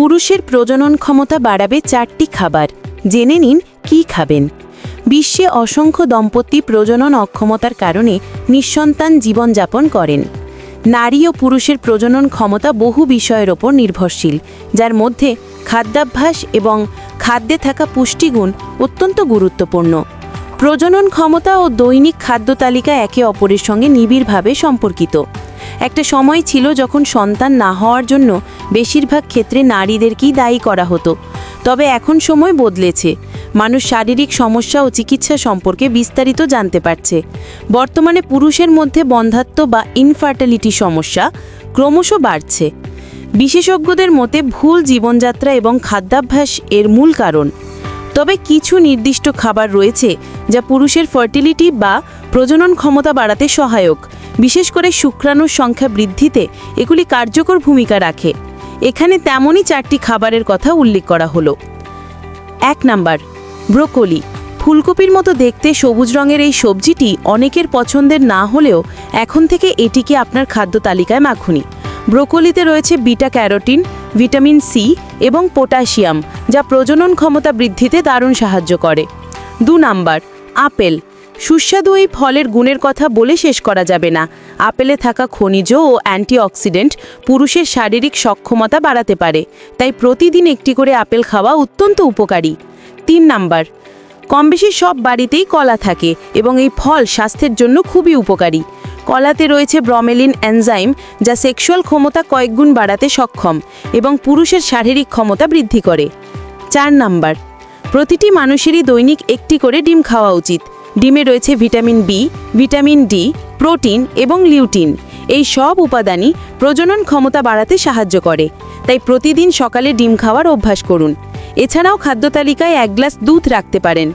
পুরুষের প্রজনন ক্ষমতা বাড়াবে চারটি খাবার। জেনে নিন, কি খাবেন? বিশ্বে অসংখ্য দম্পতি প্রজনন অক্ষমতার কারণে নিঃসন্তান জীবনযাপন করেন। নারী ও পুরুষের প্রজনন ক্ষমতা বহু বিষয়ের ওপর নির্ভরশীল, যার মধ্যে খাদ্যাভ্যাস এবং খাদ্যে থাকা পুষ্টিগুণ অত্যন্ত গুরুত্বপূর্ণ। প্রজনন ক্ষমতা ও দৈনিক খাদ্য তালিকা একে অপরের সঙ্গে নিবিড়ভাবে সম্পর্কিত। একটা সময় ছিল যখন সন্তান না হওয়ার জন্য বেশিরভাগ ক্ষেত্রে নারীদেরকেই দায়ী করা হতো। তবে এখন সময় বদলেছে। মানুষ শারীরিক সমস্যা ও চিকিৎসা সম্পর্কে বিস্তারিত জানতে পারছে। বর্তমানে পুরুষের মধ্যে বন্ধাত্ব বা ইনফার্টিলিটি সমস্যা ক্রমশ বাড়ছে। বিশেষজ্ঞদের মতে ভুল জীবনযাত্রা এবং খাদ্যাভ্যাস এর মূল কারণ। তবে কিছু নির্দিষ্ট খাবার রয়েছে যা পুরুষের ফার্টিলিটি বা প্রজনন ক্ষমতা বাড়াতে সহায়ক। বিশেষ করে শুক্রাণুর সংখ্যা বৃদ্ধিতে এগুলি কার্যকর ভূমিকা রাখে। এখানে তেমনই চারটি খাবারের কথা উল্লেখ করা হলো। এক নাম্বার, ব্রোকলি। ফুলকপির মতো দেখতে সবুজ রঙের এই সবজিটি অনেকের পছন্দের না হলেও এখন থেকে এটিকে আপনার খাদ্য তালিকায় মাখুনি। ব্রোকলিতে রয়েছে বিটা ক্যারোটিন, ভিটামিন সি এবং পটাশিয়াম, যা প্রজনন ক্ষমতা বৃদ্ধিতে দারুণ সাহায্য করে। দু নাম্বার, আপেল। সুস্বাদু এই ফলের গুণের কথা বলে শেষ করা যাবে না। আপেলে থাকা খনিজ ও অ্যান্টিঅক্সিডেন্ট পুরুষের শারীরিক সক্ষমতা বাড়াতে পারে। তাই প্রতিদিন একটি করে আপেল খাওয়া অত্যন্ত উপকারী। তিন নাম্বার কম বেশি সব বাড়িতেই কলা থাকে এবং এই ফল স্বাস্থ্যের জন্য খুবই উপকারী। কলাতে রয়েছে ব্রমেলিন এনজাইম যা সেক্সুয়াল ক্ষমতা কয়েকগুণ বাড়াতে সক্ষম এবং পুরুষের শারীরিক ক্ষমতা বৃদ্ধি করে। চার নাম্বার, প্রতিটি মানুষেরই দৈনিক একটি করে ডিম খাওয়া উচিত। ডিমে রয়েছে vitamin B vitamin D protein এবং লিউটিন। এই সব উপাদানই প্রজনন ক্ষমতা বাড়াতে সাহায্য করে। তাই প্রতিদিন সকালে ডিম খাওয়ার অভ্যাস করুন। এছাড়াও খাদ্য তালিকায় এক গ্লাস দুধ রাখতে পারেন।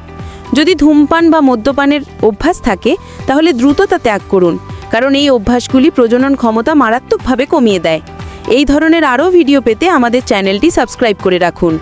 যদি ধূমপান বা মদ্যপানের অভ্যাস থাকে, তাহলে দ্রুত তা ত্যাগ করুন, কারণ এই অভ্যাসগুলি প্রজনন ক্ষমতা মারাত্মকভাবে কমিয়ে দেয়। এই ধরনের আরও ভিডিও পেতে আমাদের চ্যানেলটি সাবস্ক্রাইব করে রাখুন।